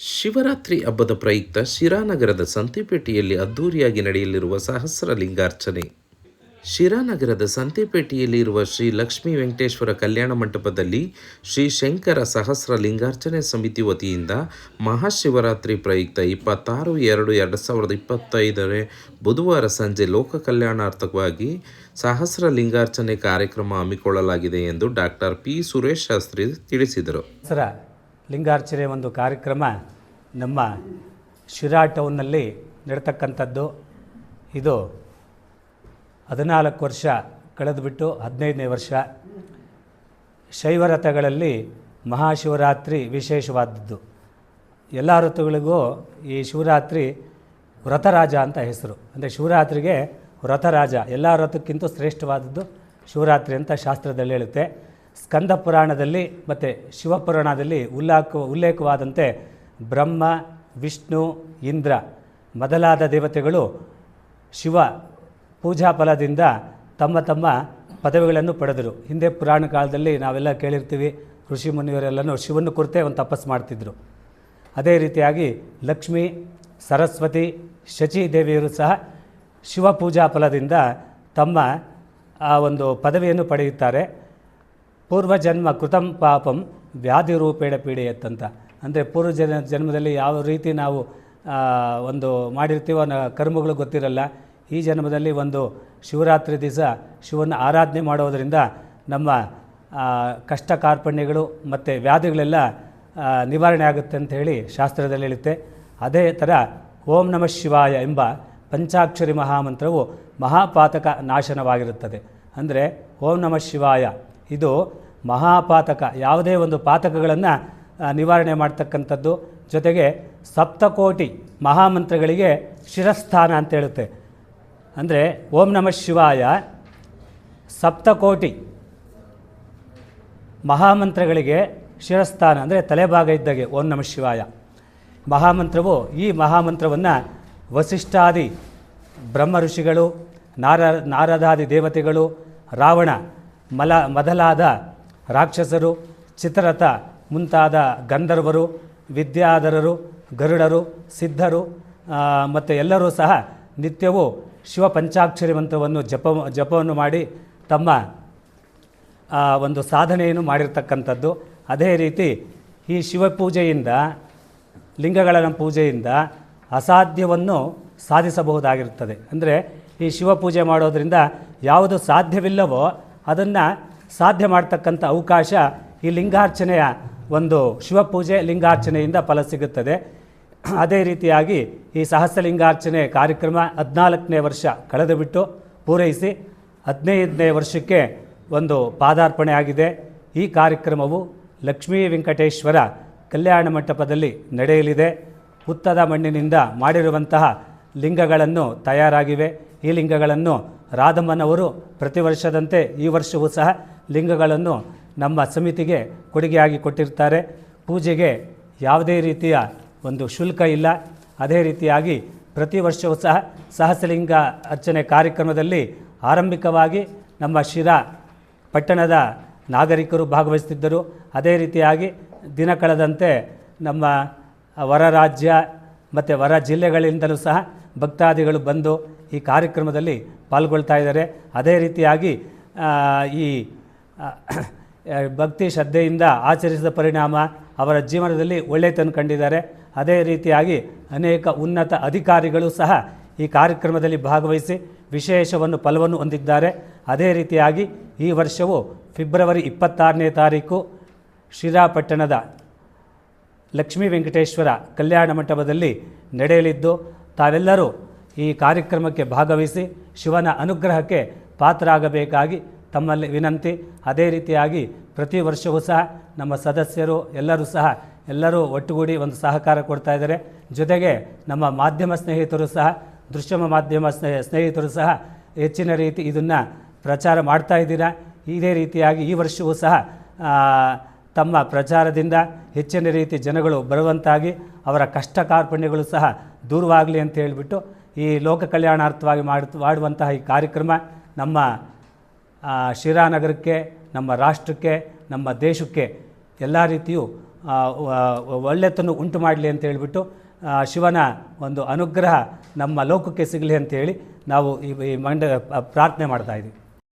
ಶಿವರಾತ್ರಿ ಹಬ್ಬದ ಪ್ರಯುಕ್ತ ಶಿರಾನಗರದ ಸಂತೆಪೇಟೆಯಲ್ಲಿ ಅದ್ದೂರಿಯಾಗಿ ನಡೆಯಲಿರುವ ಸಹಸ್ರ ಲಿಂಗಾರ್ಚನೆ ಶಿರಾನಗರದ ಸಂತೆಪೇಟೆಯಲ್ಲಿರುವ ಶ್ರೀ ಲಕ್ಷ್ಮೀ ವೆಂಕಟೇಶ್ವರ ಕಲ್ಯಾಣ ಮಂಟಪದಲ್ಲಿ ಶ್ರೀ ಶಂಕರ ಸಹಸ್ರ ಲಿಂಗಾರ್ಚನೆ ಸಮಿತಿ ವತಿಯಿಂದ ಮಹಾಶಿವರಾತ್ರಿ ಪ್ರಯುಕ್ತ ಇಪ್ಪತ್ತಾರು ಎರಡು ಎರಡು ಸಾವಿರದ ಇಪ್ಪತ್ತೈದರ ಬುಧವಾರ ಸಂಜೆ ಲೋಕ ಕಲ್ಯಾಣಾರ್ಥಕವಾಗಿ ಸಹಸ್ರ ಲಿಂಗಾರ್ಚನೆ ಕಾರ್ಯಕ್ರಮ ಹಮ್ಮಿಕೊಳ್ಳಲಾಗಿದೆ ಎಂದು ಡಾಕ್ಟರ್ ಪಿ ಸುರೇಶ್ ಶಾಸ್ತ್ರಿ ತಿಳಿಸಿದರು. ಲಿಂಗಾರ್ಚನೆ ಒಂದು ಕಾರ್ಯಕ್ರಮ ನಮ್ಮ ಶಿರಾ ಟೌನ್ನಲ್ಲಿ ನಡೆತಕ್ಕಂಥದ್ದು. ಇದು ಹದಿನಾಲ್ಕು ವರ್ಷ ಕಳೆದುಬಿಟ್ಟು ಹದಿನೈದನೇ ವರ್ಷ. ಶೈವರಥಗಳಲ್ಲಿ ಮಹಾಶಿವರಾತ್ರಿ ವಿಶೇಷವಾದದ್ದು. ಎಲ್ಲ ಋತುಗಳಿಗೂ ಈ ಶಿವರಾತ್ರಿ ವ್ರತರಾಜ ಅಂತ ಹೆಸರು. ಅಂದರೆ ಶಿವರಾತ್ರಿಗೆ ವ್ರತರಾಜ ಎಲ್ಲ ಋತಕ್ಕಿಂತ ಶ್ರೇಷ್ಠವಾದದ್ದು ಶಿವರಾತ್ರಿ ಅಂತ ಶಾಸ್ತ್ರದಲ್ಲಿ ಹೇಳುತ್ತೆ. ಸ್ಕಂದ ಪುರಾಣದಲ್ಲಿ ಮತ್ತು ಶಿವಪುರಾಣದಲ್ಲಿ ಉಲ್ಲಾಖ ಉಲ್ಲೇಖವಾದಂತೆ ಬ್ರಹ್ಮ, ವಿಷ್ಣು, ಇಂದ್ರ ಮೊದಲಾದ ದೇವತೆಗಳು ಶಿವ ಪೂಜಾ ಫಲದಿಂದ ತಮ್ಮ ತಮ್ಮ ಪದವಿಗಳನ್ನು ಪಡೆದರು. ಹಿಂದೆ ಪುರಾಣ ಕಾಲದಲ್ಲಿ ನಾವೆಲ್ಲ ಕೇಳಿರ್ತೀವಿ, ಋಷಿ ಮುನಿಯವರೆಲ್ಲನೂ ಶಿವನ ಕುರಿತೇ ಒಂದು ತಪಸ್ಸು ಮಾಡ್ತಿದ್ದರು ಅದೇ ರೀತಿಯಾಗಿ ಲಕ್ಷ್ಮಿ, ಸರಸ್ವತಿ ಶಚಿ ದೇವಿಯರು ಸಹ ಶಿವ ಪೂಜಾ ಫಲದಿಂದ ತಮ್ಮ ಆ ಒಂದು ಪದವಿಯನ್ನು ಪಡೆಯುತ್ತಾರೆ. ಪೂರ್ವಜನ್ಮ ಕೃತಂ ಪಾಪಂ ವ್ಯಾಧಿ ರೂಪೇಣ ಪೀಡೆಯತ್ತಂತ. ಅಂದರೆ ಪೂರ್ವ ಜನ ಜನ್ಮದಲ್ಲಿ ಯಾವ ರೀತಿ ನಾವು ಒಂದು ಮಾಡಿರ್ತೀವೋ ಕರ್ಮಗಳು ಗೊತ್ತಿರಲ್ಲ. ಈ ಜನ್ಮದಲ್ಲಿ ಒಂದು ಶಿವರಾತ್ರಿ ದಿವಸ ಶಿವನ ಆರಾಧನೆ ಮಾಡೋದರಿಂದ ನಮ್ಮ ಕಷ್ಟ ಕಾರ್ಪಣ್ಯಗಳು ಮತ್ತು ವ್ಯಾಧಿಗಳೆಲ್ಲ ನಿವಾರಣೆ ಆಗುತ್ತೆ ಅಂತ ಹೇಳಿ ಶಾಸ್ತ್ರದಲ್ಲಿ ಹೇಳುತ್ತೆ. ಅದೇ ಥರ ಓಂ ನಮಃ ಶಿವಾಯ ಎಂಬ ಪಂಚಾಕ್ಷರಿ ಮಹಾಮಂತ್ರವು ಮಹಾಪಾತಕ ನಾಶನವಾಗಿರುತ್ತದೆ. ಅಂದರೆ ಓಂ ನಮಃ ಶಿವಾಯ ಇದು ಮಹಾಪಾತಕ. ಯಾವುದೇ ಒಂದು ಪಾತಕಗಳನ್ನು ನಿವಾರಣೆ ಮಾಡ್ತಕ್ಕಂಥದ್ದು. ಜೊತೆಗೆ ಸಪ್ತಕೋಟಿ ಮಹಾಮಂತ್ರಗಳಿಗೆ ಶಿರಸ್ಥಾನ ಅಂತ ಹೇಳುತ್ತೆ. ಅಂದರೆ ಓಂ ನಮಃ ಶಿವಾಯ, ಸಪ್ತಕೋಟಿ ಮಹಾಮಂತ್ರಗಳಿಗೆ ಶಿರಸ್ಥಾನ, ಅಂದರೆ ತಲೆಭಾಗ ಇದ್ದಾಗೆ ಓಂ ನಮಃ ಶಿವಾಯ. ಮಹಾಮಂತ್ರವು ಈ ಮಹಾಮಂತ್ರವನ್ನು ವಸಿಷ್ಠಾದಿ ಬ್ರಹ್ಮ ಋಷಿಗಳು ನಾರ, ನಾರದಾದಿ ದೇವತೆಗಳು, ರಾವಣ ಮಲ, ಮೊದಲಾದ ರಾಕ್ಷಸರು, ಚಿತ್ರರಥ, ಮುಂತಾದ ಗಂಧರ್ವರು, ವಿದ್ಯಾಧರರು, ಗರುಡರು, ಸಿದ್ಧರು ಮತ್ತು ಎಲ್ಲರೂ ಸಹ ನಿತ್ಯವೂ ಶಿವ ಪಂಚಾಕ್ಷರಿ ಮಂತ್ರವನ್ನು ಜಪ, ಜಪವನ್ನು ಮಾಡಿ ತಮ್ಮ ಒಂದು ಸಾಧನೆಯನ್ನು ಮಾಡಿರ್ತಕ್ಕಂಥದ್ದು. ಅದೇ ರೀತಿ ಈ ಶಿವಪೂಜೆಯಿಂದ ಲಿಂಗಗಳ ಪೂಜೆಯಿಂದ ಅಸಾಧ್ಯವನ್ನು ಸಾಧಿಸಬಹುದಾಗಿರುತ್ತದೆ. ಅಂದರೆ ಈ ಶಿವಪೂಜೆ ಮಾಡೋದರಿಂದ ಯಾವುದು ಸಾಧ್ಯವಿಲ್ಲವೋ ಅದನ್ನು ಸಾಧ್ಯ ಮಾಡ್ತಕ್ಕಂಥ ಅವಕಾಶ ಈ ಲಿಂಗಾರ್ಚನೆಯ ಒಂದು ಶಿವಪೂಜೆ ಲಿಂಗಾರ್ಚನೆಯಿಂದ ಫಲ ಸಿಗುತ್ತದೆ. ಅದೇ ರೀತಿಯಾಗಿ ಈ ಸಹಸ್ರಲಿಂಗಾರ್ಚನೆ ಕಾರ್ಯಕ್ರಮ ಹದಿನಾಲ್ಕನೇ ವರ್ಷ ಕಳೆದು ಬಿಟ್ಟು ಪೂರೈಸಿ ಹದಿನೈದನೇ ವರ್ಷಕ್ಕೆ ಒಂದು ಪಾದಾರ್ಪಣೆ ಆಗಿದೆ. ಈ ಕಾರ್ಯಕ್ರಮವು ಲಕ್ಷ್ಮೀ ವೆಂಕಟೇಶ್ವರ ಕಲ್ಯಾಣ ಮಂಟಪದಲ್ಲಿ ನಡೆಯಲಿದೆ. ಹುತ್ತದ ಮಣ್ಣಿನಿಂದ ಮಾಡಿರುವಂತಹ ಲಿಂಗಗಳನ್ನು ತಯಾರಾಗಿವೆ. ಈ ಲಿಂಗಗಳನ್ನು ರಾಧಮ್ಮನವರು ಪ್ರತಿ ವರ್ಷದಂತೆ ಈ ವರ್ಷವೂ ಸಹ ಲಿಂಗಗಳನ್ನು ನಮ್ಮ ಸಮಿತಿಗೆ ಕೊಡುಗೆಯಾಗಿ ಕೊಟ್ಟಿರ್ತಾರೆ. ಪೂಜೆಗೆ ಯಾವುದೇ ರೀತಿಯ ಒಂದು ಶುಲ್ಕ ಇಲ್ಲ. ಅದೇ ರೀತಿಯಾಗಿ ಪ್ರತಿ ವರ್ಷವೂ ಸಹ ಸಹಸ್ರಲಿಂಗ ಅರ್ಚನೆ ಕಾರ್ಯಕ್ರಮದಲ್ಲಿ ಆರಂಭಿಕವಾಗಿ ನಮ್ಮ ಶಿರಾ ಪಟ್ಟಣದ ನಾಗರಿಕರು ಭಾಗವಹಿಸುತ್ತಿದ್ದರು ಅದೇ ರೀತಿಯಾಗಿ ದಿನ ಕಳೆದಂತೆ ನಮ್ಮ ಹೊರ ರಾಜ್ಯ ಮತ್ತು ಹೊರ ಜಿಲ್ಲೆಗಳಿಂದಲೂ ಸಹ ಭಕ್ತಾದಿಗಳು ಬಂದು ಈ ಕಾರ್ಯಕ್ರಮದಲ್ಲಿ ಪಾಲ್ಗೊಳ್ತಾ ಇದ್ದಾರೆ. ಅದೇ ರೀತಿಯಾಗಿ ಈ ಭಕ್ತಿ ಶ್ರದ್ಧೆಯಿಂದ ಆಚರಿಸಿದ ಪರಿಣಾಮ ಅವರ ಜೀವನದಲ್ಲಿ ಒಳ್ಳೆತನ ಕಂಡಿದ್ದಾರೆ. ಅದೇ ರೀತಿಯಾಗಿ ಅನೇಕ ಉನ್ನತ ಅಧಿಕಾರಿಗಳು ಸಹ ಈ ಕಾರ್ಯಕ್ರಮದಲ್ಲಿ ಭಾಗವಹಿಸಿ ವಿಶೇಷವನ್ನು ಫಲವನ್ನು ಹೊಂದಿದ್ದಾರೆ. ಅದೇ ರೀತಿಯಾಗಿ ಈ ವರ್ಷವು ಫೆಬ್ರವರಿ ಇಪ್ಪತ್ತಾರನೇ ತಾರೀಕು ಶ್ರೀರಾಪಟ್ಟಣದ ಲಕ್ಷ್ಮೀ ವೆಂಕಟೇಶ್ವರ ಕಲ್ಯಾಣ ಮಂಟಪದಲ್ಲಿ ನಡೆಯಲಿದ್ದು, ತಾವೆಲ್ಲರೂ ಈ ಕಾರ್ಯಕ್ರಮಕ್ಕೆ ಭಾಗವಹಿಸಿ ಶಿವನ ಅನುಗ್ರಹಕ್ಕೆ ಪಾತ್ರರಾಗಬೇಕಾಗಿ ತಮ್ಮಲ್ಲಿ ವಿನಂತಿ. ಅದೇ ರೀತಿಯಾಗಿ ಪ್ರತಿ ವರ್ಷವೂ ಸಹ ನಮ್ಮ ಸದಸ್ಯರು ಎಲ್ಲರೂ ಸಹ ಎಲ್ಲರೂ ಒಟ್ಟುಗೂಡಿ ಒಂದು ಸಹಕಾರ ಕೊಡ್ತಾ ಇದ್ದಾರೆ. ಜೊತೆಗೆ ನಮ್ಮ ಮಾಧ್ಯಮ ಸ್ನೇಹಿತರು ಸಹ, ದೃಶ್ಯಮ ಮಾಧ್ಯಮ ಸ್ನೇಹ, ಸ್ನೇಹಿತರು ಸಹ ಹೆಚ್ಚಿನ ರೀತಿ ಇದನ್ನು ಪ್ರಚಾರ ಮಾಡ್ತಾ ಇದ್ದೀರಾ. ಇದೇ ರೀತಿಯಾಗಿ ಈ ವರ್ಷವೂ ಸಹ ತಮ್ಮ ಪ್ರಚಾರದಿಂದ ಹೆಚ್ಚಿನ ರೀತಿ ಜನಗಳು ಬರುವಂತಾಗಿ ಅವರ ಕಷ್ಟ ಕಾರ್ಪಣ್ಯಗಳು ಸಹ ದೂರವಾಗಲಿ ಅಂತ ಹೇಳಿಬಿಟ್ಟು ಈ ಲೋಕ ಕಲ್ಯಾಣಾರ್ಥವಾಗಿ ಮಾಡ, ಮಾಡುವಂತಹ ಈ ಕಾರ್ಯಕ್ರಮ ನಮ್ಮ ಶಿರಾನಗರಕ್ಕೆ ನಮ್ಮ ರಾಷ್ಟ್ರಕ್ಕೆ, ನಮ್ಮ ದೇಶಕ್ಕೆ ಎಲ್ಲ ರೀತಿಯೂ ಒಳ್ಳೆತನ್ನು ಉಂಟು ಮಾಡಲಿ ಅಂತ ಹೇಳಿಬಿಟ್ಟು ಶಿವನ ಒಂದು ಅನುಗ್ರಹ ನಮ್ಮ ಲೋಕಕ್ಕೆ ಸಿಗಲಿ ಅಂತೇಳಿ ನಾವು ಈ ಮಂಡ ಪ್ರಾರ್ಥನೆ ಮಾಡ್ತಾ ಇದ್ದೀವಿ.